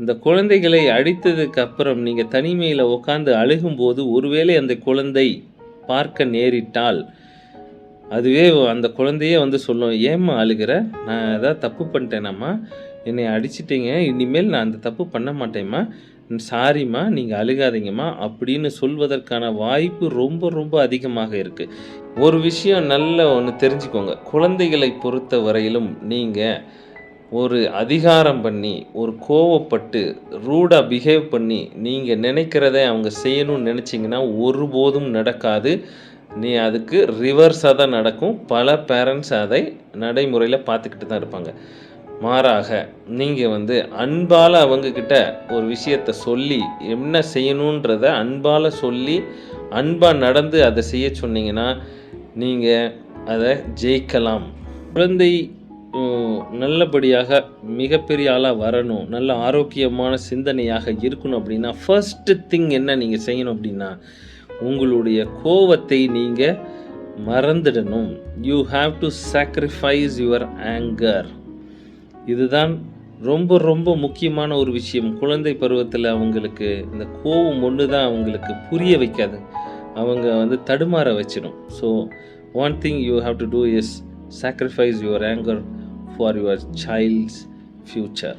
இந்த குழந்தைகளை அடித்ததுக்கு அப்புறம் நீங்கள் தனிமையில் உட்காந்து அழுகும்போது ஒருவேளை அந்த குழந்தை பார்க்க நேரிட்டால் அதுவே அந்த குழந்தையே வந்து சொல்லும் ஏம்மா அழுகிற? நான் ஏதாவது தப்பு பண்ணிட்டேனம்மா? என்னை அடிச்சிட்டீங்க. இனிமேல் நான் அந்த தப்பு பண்ண மாட்டேம்மா. சாரிம்மா நீங்கள் அழுகாதீங்கம்மா அப்படின்னு சொல்வதற்கான வாய்ப்பு ரொம்ப ரொம்ப அதிகமாக இருக்குது ஒரு விஷயம் நல்ல ஒன்று தெரிஞ்சுக்கோங்க. குழந்தைகளை பொறுத்த வரையிலும் நீங்கள் ஒரு அதிகாரம் பண்ணி ஒரு கோவப்பட்டு ரூடாக பிஹேவ் பண்ணி நீங்கள் நினைக்கிறத அவங்க செய்யணும்னு நினச்சிங்கன்னா ஒருபோதும் நடக்காது. நீ அதுக்கு ரிவர்ஸாக தான் நடக்கும். பல பேரண்ட்ஸ் அதை நடைமுறையில் பார்த்துக்கிட்டு தான் இருப்பாங்க. மாறாக நீங்கள் வந்து அன்பால் அவங்கக்கிட்ட ஒரு விஷயத்தை சொல்லி என்ன செய்யணுன்றத அன்பால் சொல்லி அன்பாக நடந்து அதை செய்ய சொன்னீங்கன்னா நீங்கள் அதை ஜெயிக்கலாம். குழந்தை நல்லபடியாக மிகப்பெரிய ஆளாக வரணும். நல்ல ஆரோக்கியமான சிந்தனையாக இருக்கணும் அப்படின்னா ஃபர்ஸ்ட் திங் என்ன நீங்கள் செய்யணும் அப்படின்னா உங்களுடைய கோவத்தை நீங்கள் மறந்துடணும். You have to sacrifice your anger இதுதான் ரொம்ப ரொம்ப முக்கியமான ஒரு விஷயம். குழந்தை பருவத்தில் அவங்களுக்கு இந்த கோவம் ஒன்று தான் அவங்களுக்கு புரிய வைக்காது. அவங்க வந்து தடுமாற வச்சிடும். So one thing you have to do is sacrifice your anger for your child's future.